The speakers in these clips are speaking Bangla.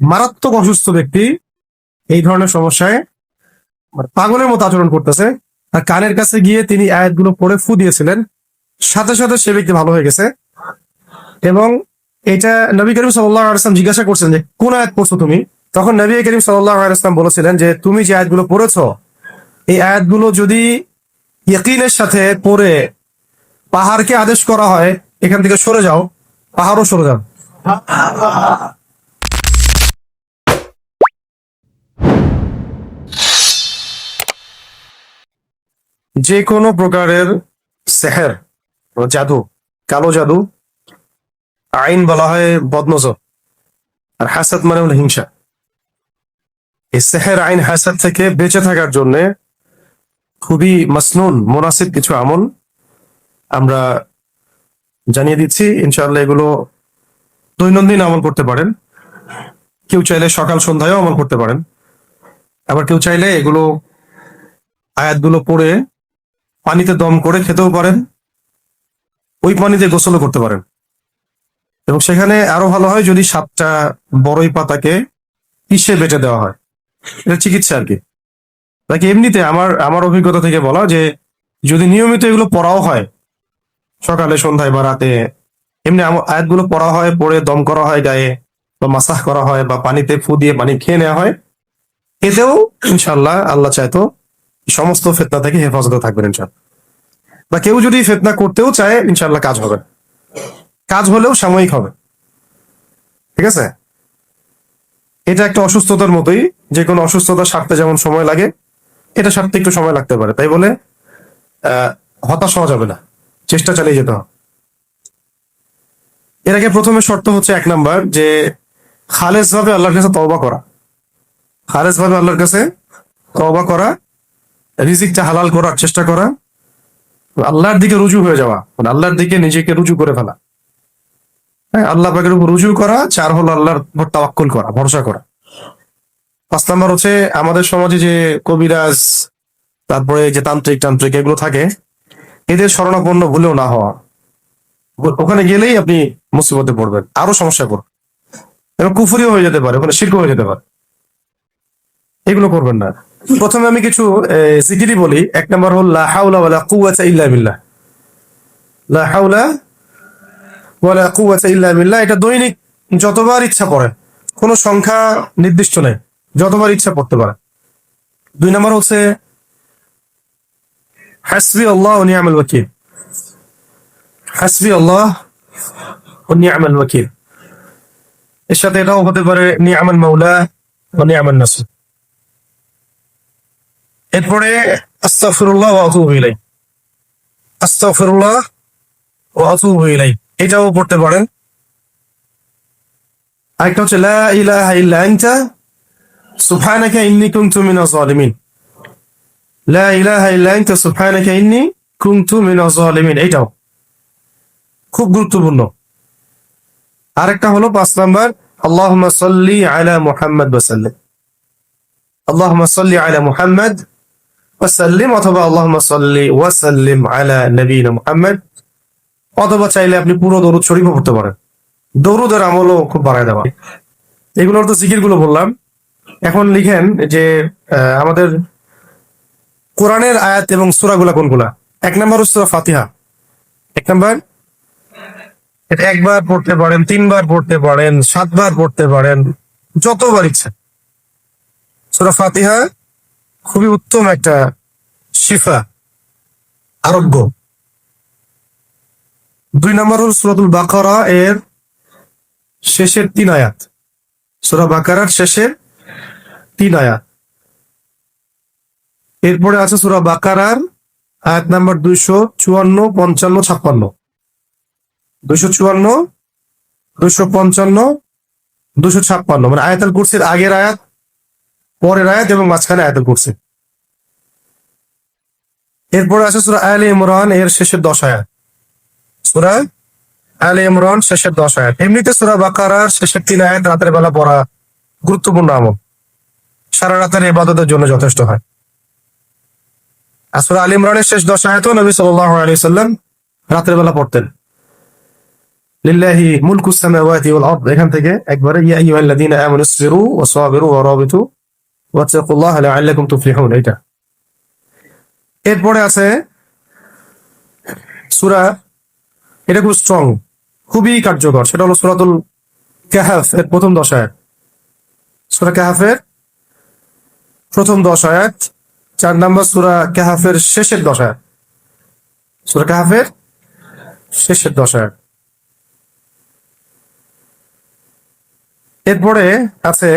মারাত্মক অসুস্থ ব্যক্তি এই ধরনের সমস্যায় মানে পাগলের মতো আচরণ করতেছে। আর কানের কাছে গিয়ে তিনি আয়াতগুলো পড়ে ফু দিয়েছিলেন। সাথে সাথে সে ব্যক্তি ভালো হয়ে গেছে। এবং এটা নবী করিম সাল্লাম জিজ্ঞাসা করছেন যে, কোন আয়াত পড়ছো তুমি? তখন নবী করিম সাল্লাম বলেছিলেন যে, তুমি যে আয়াতগুলো পড়েছো, এই আয়াতগুলো যদি ইয়কিনের সাথে পড়ে পাহাড়কে আদেশ করা হয়, এখান থেকে সরে যাও, পাহাড়ও সরে যাও যে কোনো প্রকারের সেহের ও জাদু, কালো জাদু, আইন বলা হয় বদনজর, আর হাসাদ মানে হলো হিংসা। এই সেহের আইন হাসাদ থেকে বেঁচে থাকার জন্য খুবই মাসনুন, মোনাসিব কিছু আমল আমরা জানিয়ে দিচ্ছি। ইনশাআল্লাহ এগুলো দৈনন্দিন আমল করতে পারেন। কেউ চাইলে সকাল সন্ধ্যায়ও আমল করতে পারেন। আবার কেউ চাইলে এগুলো আয়াতগুলো পড়ে পানিতে দম করে খেতেও পারেন, ওই পানিতে গোসলও করতে পারেন। এবং সেখানে আরও ভালো হয় যদি সাতটা বড়ই পাতাকে পিষে বেটে দেওয়া হয়। এটা চিকিৎসা আর কি। নাকি এমনিতে আমার আমার অভিজ্ঞতা থেকে বলা যে যদি নিয়মিত এগুলো পড়াও হয়, সকালে, সন্ধ্যায় বা রাতে, এমনি আয়াতগুলো পড়া হয়, পড়ে দম করা হয় গায়ে বা মাসাহ করা হয় বা পানিতে ফু দিয়ে পানি খেয়ে নেওয়া হয়, এতেও ইনশাল্লাহ আল্লাহ চাইতো সমস্ত ফেতনা থেকে হেফাজতে থাকবেন ইনশাল্লাহ বা কেউ যদি ফেতনা করতেও চায় ইনশাল্লাহ কাজ হবে। কাজ হলেও সাময়িক হবে। ঠিক আছে? এটা একটা অসুস্থতার মতোই যে কোনো অসুস্থতা সারতে যেমন সময় লাগে এটা সারতে একটু সময় লাগতে পারে। তাই বলে আহ, হতাশ হওয়া যাবে না। চেষ্টা চালিয়ে যেতে হবে। এর আগে প্রথমে শর্ত হচ্ছে এক নাম্বার যে খালেজ ভাবে আল্লাহর কাছে তওবা করা। খালেজ ভাবে আল্লাহর কাছে তওবা করা রিজিকটা হালাল করার চেষ্টা করা। আল্লাহর দিকে রুজু হয়ে যাওয়া। মানে আল্লাহর দিকে নিজেকে রুজু করে ফেলা। হ্যাঁ আল্লাহ পাকের উপর রুজু করা, চার হলো আল্লাহর উপর তাওয়াক্কুল করা, ভরসা করা। পাঁচ নাম্বার হচ্ছে আমাদের সমাজে যে কবিরাজ, তারপরে যে তান্ত্রিক তান্ত্রিক এগুলো থাকে, এদের শরণাপন্ন ভুলেও না হওয়া। ওখানে গেলেই আপনি মুসিবতে পড়বেন, আরও সমস্যা পড়বেন। এবং কুফুরিও হয়ে যেতে পারে, ওখানে শিল্প হয়ে যেতে পারে। এগুলো করবেন না। প্রথমে আমি কিছু জিকিরি বলি। এক নম্বর হল, লা হাওলা ওয়ালা কুওয়াতা ইল্লা বিল্লাহ। লা হাওলা ওয়ালা কুওয়াতা ইল্লা বিল্লাহ, এটা দৈনিক যতবার ইচ্ছা পড়ে কোনো সংখ্যা নির্দিষ্ট নেই, যতবার ইচ্ছা পড়তে পারে দুই নম্বর হচ্ছে, হাসবি আল্লাহ ও নিয়ামুল ওয়াকিল। হাসবি আল্লাহ ও নিয়ামুল ওয়াকিল। এর সাথে এটাও হতে পারে নিয়ামুল মাওলা ও নিয়ামুল নাসর। এরপরে এটাও পড়তে পারেন। আরেকটা খুব গুরুত্বপূর্ণ। আরেকটা হলো, পাঁচ নাম্বার, আল্লাহুম্মা আলা মুহাম্মদ ওয়া আলা মুহাম্মদ ওয়াসাল্লিম অথবা আল্লাহুম্মা সাল্লি ওয়াসাল্লিম আলা নবীনা মুহাম্মদ। অথবা চাইলে আপনি পুরো দরুদ শরীফও পড়তে পারেন। দরুদের আমলও খুব বাড়ায় দেওয়া। এগুলোর তো জিকিরগুলো বললাম। এখন লিখেন যে আমাদের কোরআনের আয়াত এবং সূরাগুলা কোনগুলা? এক নম্বর সূরা ফাতিহা। এক নম্বর? এটা একবার পড়তে পারেন, তিনবার পড়তে পারেন, সাতবার পড়তে পারেন, যতবার ইচ্ছা। সূরা ফাতিহা খুবই উত্তম একটা শিফা, আরোগ্য। দুই নম্বর হল সুরাতুল বাকারা এর শেষের তিন আয়াত। সুরা বাকারার শেষের তিন আয়াত। এরপরে আছে সুরা বাকারার আয়াত নাম্বার দুইশো চুয়ান্ন, পঞ্চান্ন, ছাপ্পান্ন। দুইশো চুয়ান্ন, দুইশো পঞ্চান্ন, দুইশো ছাপ্পান্ন। মানে আয়াতাল কুরসির আগের আয়াত পরের আয়াত এবং মাঝখানে আয়াতুল করছে এরপরে আছে সুরা আলে ইমরান, এর শেষের দশ আয়াত। সুরা আলে ইমরান, শেষের দশ আয়াত। এমনিতে সুরা বাকারার শেষের তিন আয়াত রাতের বেলা পড়া গুরুত্বপূর্ণ আমল। সারা রাতের ইবাদতের জন্য যথেষ্ট হয়। আর সুরা আল ইমরানের শেষ দশ আয়াতও নবী সাল্লাল্লাহু আলাইহি সাল্লাম রাতের বেলা পড়তেন। লিল্লাহি মুলকু সামাওয়াতি ওয়াল আরদ। এখান থেকে একবারে, ইয়া আইয়ুহাল্লাযীনা আমানু ওয়া সাবিরু ওয়া রাবিতু এটা এরপরে আছে সূরা, এটা খুব স্ট্রং খুবই কার্যকর। সেটা হলো সূরাতুল কাহাফ, এর প্রথম দশ আয়াত। সূরা কাহাফের প্রথম দশ চার নম্বর সূরা কাহাফের শেষের দশ আয়াত। সূরা কাহাফের শেষের দশ এরপরে আছে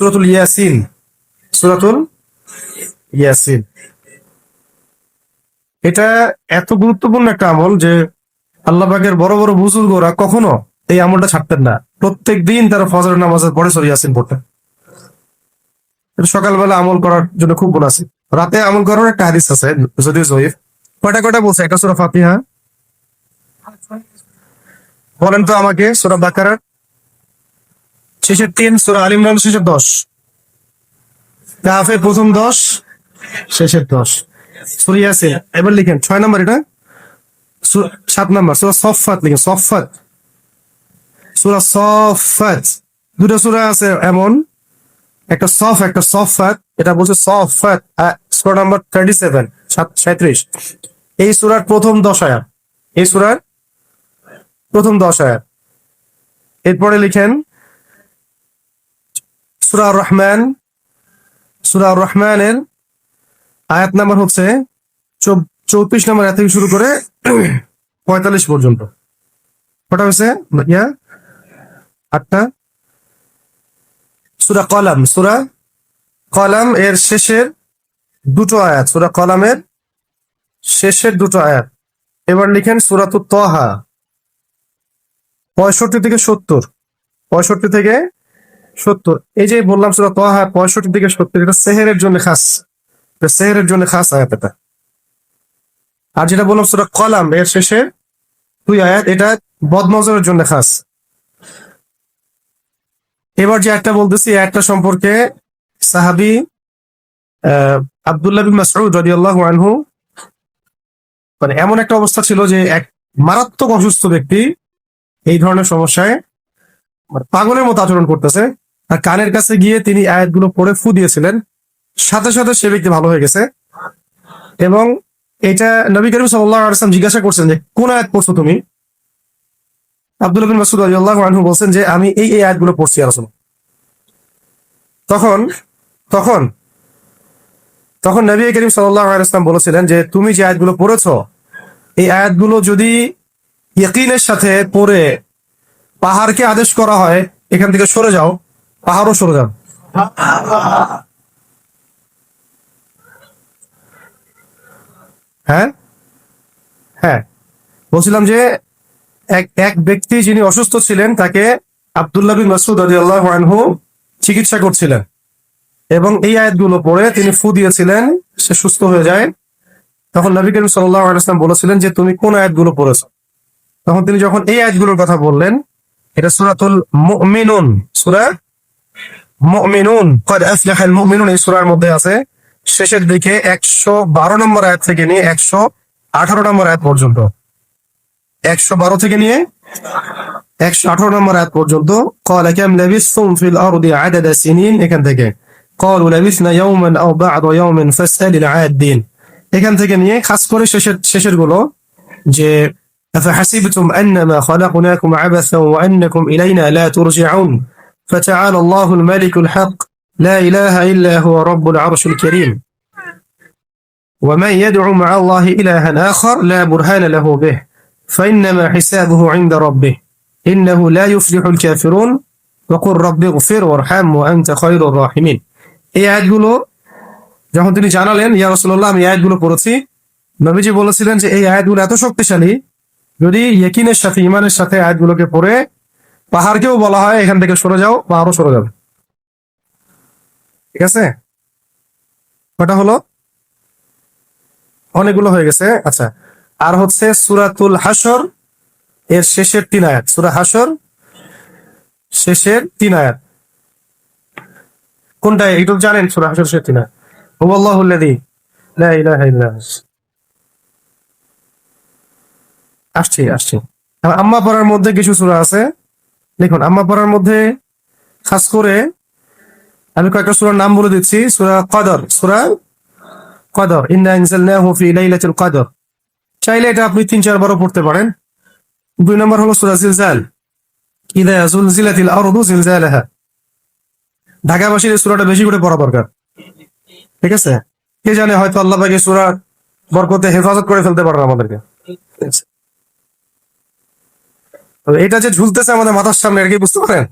সুরাতুল ইয়াসিন। সুরাতুল ইয়াসিন। এটা এত গুরুত্বপূর্ণ একটা আমল যে আল্লাহ পাকের বড় বড় বুজুর্গরা কখনো এই আমলটা ছাড়তেন না। প্রত্যেক দিন তারা ফজর নামাজের পরে সরি ইয়াসিন পড়তেন। সকালবেলা আমল করার জন্য খুব গুণ আছে। রাতে আমল করার একটা হাদিস আছে, যদিও জয়ীফ। কয়টা কয়টা বলছে? একটা সুরা ফাতিহা। বলেন তো আমাকে সুরা বাকারার। শেষের তিন, সুরা আল ইমরান শেষের দশ। কাফের প্রথম দশ, শেষের দশ। সুরিয়াছে এবার লিখেন, ছয় নম্বর এটা? সাত নম্বর, সুরা সফাত লিখেন সফাত সুরা সফাত দুটো সুরা আছে এমন, একটা সফ, একটা সফাত এটা বলছে সফাত সুরা নাম্বার থার্টি সেভেন সাঁত্রিশ এই সুরার প্রথম দশ আয়াত, এই সুরার প্রথম দশ আয়াত। এরপরে লিখেন সুরা রহমান, সুরা রহমানের আয়াত নাম্বার হচ্ছে চৌত্রিশ নম্বর আয়াত থেকে শুরু করে পঁয়তাল্লিশ পর্যন্ত। কটা হয়েছে? ইয়া? আটটা? সুরা কলাম সুরা কলাম এর শেষের দুটো আয়াত, সুরা কলামের শেষের দুটো আয়াত। এবার লিখেন সুরাতু তহা পঁয়ষট্টি থেকে সত্তর, পঁয়ষট্টি থেকে সত্তর। এই যে বললাম সুরা তহা পঁয়ষট্টি থেকে সত্তর এটা সেহেরের জন্য খাস। সেহেরের জন্য খাস আয়াত এটা। আর যেটা বললাম সুরা কলাম এর শেষে দুই আয়াত এটা বদনজরের জন্য খাস। এবার যে একটা বলতেছি একটা সম্পর্কে সাহাবি আহ, আব্দুল্লাহ বিন মাসউদ রাদিয়াল্লাহু আনহু মানে এমন একটা অবস্থা ছিল যে এক মারাত্মক অসুস্থ ব্যক্তি এই ধরনের সমস্যায় মানে পাগলের মতো আচরণ করতেছে। আর কানের কাছে গিয়ে তিনি আয়াতগুলো পড়ে ফু দিয়েছিলেন। সাথে সাথে সে ব্যক্তি ভালো হয়ে গেছে। এবং এটা নবী করিম সাল্লাহ আলসালাম জিজ্ঞাসা করছেন যে, কোন আয়াত পড়ছো তুমি? আব্দুল বিন মাসুদ আনহু বলছেন যে, আমি এই এই আয়াতগুলো পড়ছি আলোচনা তখন তখন তখন নবী করিম সাল্লাহ আলাইসলাম বলেছিলেন যে, তুমি যে আয়াতগুলো পড়েছো, এই আয়াতগুলো যদি ইয়কিনের সাথে পড়ে পাহাড়কে আদেশ করা হয়, এখান থেকে সরে যাও। পাহাড়ও সরে যাও হ্যাঁ? হ্যাঁ। বলছিলাম যে এক এক ব্যক্তি যিনি অসুস্থ ছিলেন, তাকে আব্দুল্লাহ বিন মাসুদ রাদিয়াল্লাহু আনহু চিকিৎসা করছিলেন। এবং এই আয়াতগুলো পড়ে তিনি ফু দিয়েছিলেন, সে সুস্থ হয়ে যায়। তখন নবী করিম আলাইহি বলেছিলেন যে, তুমি কোন আয়াতগুলো পড়েছো? তখন তিনি যখন এই আয়াতগুলোর কথা বললেন, এটা সূরাতুল মুমিনুন, সূরা মুমিনুন কদ আফলাহাল মুমিনুন এই সূরার মধ্যে আছে শেষের দিকে একশো বারো নম্বর আয়াত থেকে নিয়ে একশো আঠারো নম্বর আয়াত পর্যন্ত একশো বারো থেকে নিয়ে একশো আঠারো নম্বর আয়াত পর্যন্ত قال كم لبثتم في الأرض عدد سنين এখান থেকে قالوا لبثنا يوما أو بعض يوم فاسأل العادين এখান থেকে নিয়ে খাস করে শেষের শেষের গুলো যে أفحسبتم أنما خلقناكم عبثا وأنكم إلينا لا ترجعون فتعالى الله الملك الحق لا إله إلا هو رب العرش الكريم ومن يدعو مع الله إلها آخر لا برهان له به فإنما حسابه عند ربه إنه لا يفلح الكافرون وقل رب اغفر وارحم وأنت خير الراحمين এই আয়াতগুলো যখন তিনি জানালেন ইয়া রাসূলুল্লাহ আমি এই আয়াতগুলো পড়েছি নবীজি বলেছিলেন যে এই আয়াতগুলো এত শক্তিশালী যদি ইয়েকিনের সাথে ইমানের সাথে আয়াতগুলোকে পড়ে পাহাড়কেও বলা হয়, এখান থেকে সরে যাও পাহাড়ও সরে যাবে। ঠিক আছে? কটা হলো? অনেকগুলো হয়ে গেছে। আচ্ছা আর হচ্ছে সুরাতুল হাসর এর শেষের তিন আয়াত। সুরা হাসর শেষের তিন আয়াত। কোনটা? এইটুকু জানেন? সুরা হাসর শেষের তিন আয়াত। আসছি আসছি। আম্মা পড়ার মধ্যে কিছু সূরা আছে। দেখুন, আম্মা পড়ার মধ্যে খাস করে আমি কয়েকটা সুরার নাম বলে দিচ্ছি। সূরা কদর সূরা কদর। লাইলাতুল কদর। চাইলে এটা আপনি তিন চারবারও পড়তে পারেন। দুই নম্বর হলো সূরা জিলজাল। ইদা জুলজিলাতিল আরদু জিলজালাহা। ঢাকাবাসীর সূরাটা বেশি করে পড়া দরকার। ঠিক আছে? কে জানে হয়তো আল্লাহ পাকে সূরা বরকতে হেফাজত করে ফেলতে পারেন আমাদেরকে। ঠিক আছে? তো এটা যে ঝুলতেছে আমাদের মাথার সামনে আর কি বুঝতে পারেন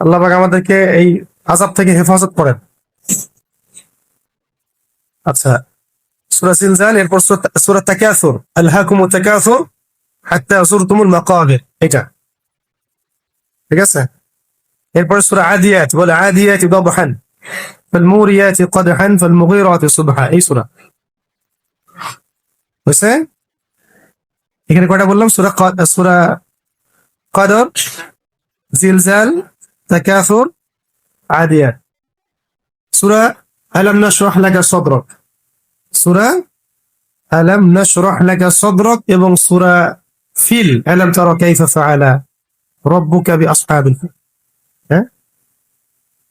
আল্লাহ পাক আমাদেরকে এই আজাব থেকে হেফাজত করেন আচ্ছা সূরা জিলজাল এরপর সূরা- সূরা তাকাসুর আলহাকুমুত তাকাসুর হাত্তা যুরতুমুল মাকাবির এটা ঠিক আছে এরপর সূরা আদিয়াত বলে আদিয়াত দবহান فالموريات قدحا فالمغيرات صبحا এই সূরা হয়েছে এখানে কয়টা বললাম? সূরা ক- সূরা কদর, জিলজাল, তাকাসুর আদিয়াত সূরা আলাম নাশরাহ লাকা সাদরাক। সূরা আলাম নাশরাহ লাকা সাদরাক এবং সূরা ফিল, আলাম তারা কাইফা ফাআলা রব্বুকা বিআসহাবিল ফিল। হ্যাঁ?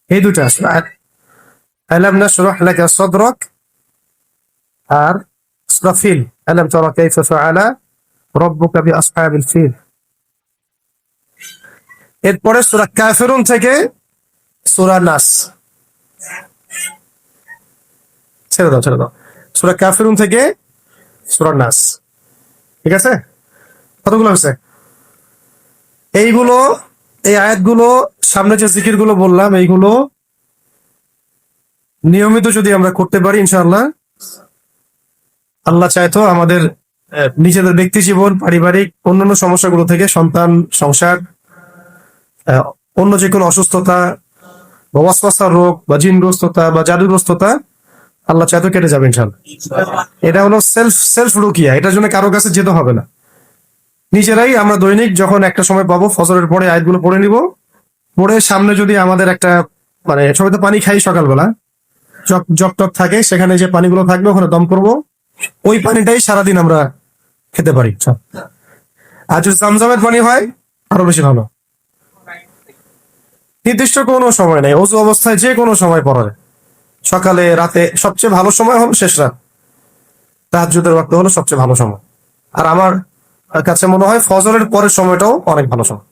এই দুটা সূরা আলাম নাশরাহ লাকা সাদরাক আর সূরা ফিল, আলাম তারা কাইফা ফাআলা রব্বুকা বিআসহাবিল ফিল। এরপরে সূরা কাফিরুন থেকে সূরা নাস। ছেড়ে দাও ছেড়ে দাও। সূরা কাফিরুন থেকে সূরা নাস। ঠিক আছে? কতগুলো হয়েছে? এইগুলো, এই আয়াতগুলো, সামনে যে জিকিরগুলো বললাম, এইগুলো নিয়মিত যদি আমরা করতে পারি, ইনশাআল্লাহ, আল্লাহ চাইতো আমাদের নিজেদের ব্যক্তি জীবন, পারিবারিক, অন্যান্য সমস্যাগুলো থেকে সন্তান, সংসার অন্য যে কোনো অসুস্থতা বা রোগ বা জিনগ্রস্ততা বা জাদুগ্রস্ততা, আল্লাহ চাইতো কেটে যাবে ইনশাআল্লাহ। এটা হলো সেলফ সেলফ রুকিয়া। এটার জন্য কারও কাছে যেতে হবে না। নিজেরাই আমরা দৈনিক যখন একটা সময় পাবো ফসলের পরে আয়াতগুলো পড়ে নিব। পড়ে সামনে যদি আমাদের একটা মানে সবাই তো পানি খাই সকালবেলা জগ জগ টক থাকে, সেখানে যে পানিগুলো থাকবে ওখানে দম করব। ওই পানিটাই সারাদিন আমরা খেতে পারি আর যদি জামজামের পানি হয়, আরও বেশি ভালো। নির্দিষ্ট কোনো সময় নেই, অজু অবস্থায় যে কোনো সময় পড়া যায় সকালে, রাতে সবচেয়ে ভালো সময় হলো শেষ রাত। তাহাজুদের ওয়াক্ত হলো সবচেয়ে ভালো সময়। আর আমার কাছে মনে হয় ফজরের পরের সময়টাও অনেক ভালো সময়।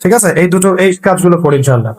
ঠিক আছে? এই দুটো, এই কাজগুলো করি ইনশাআল্লাহ।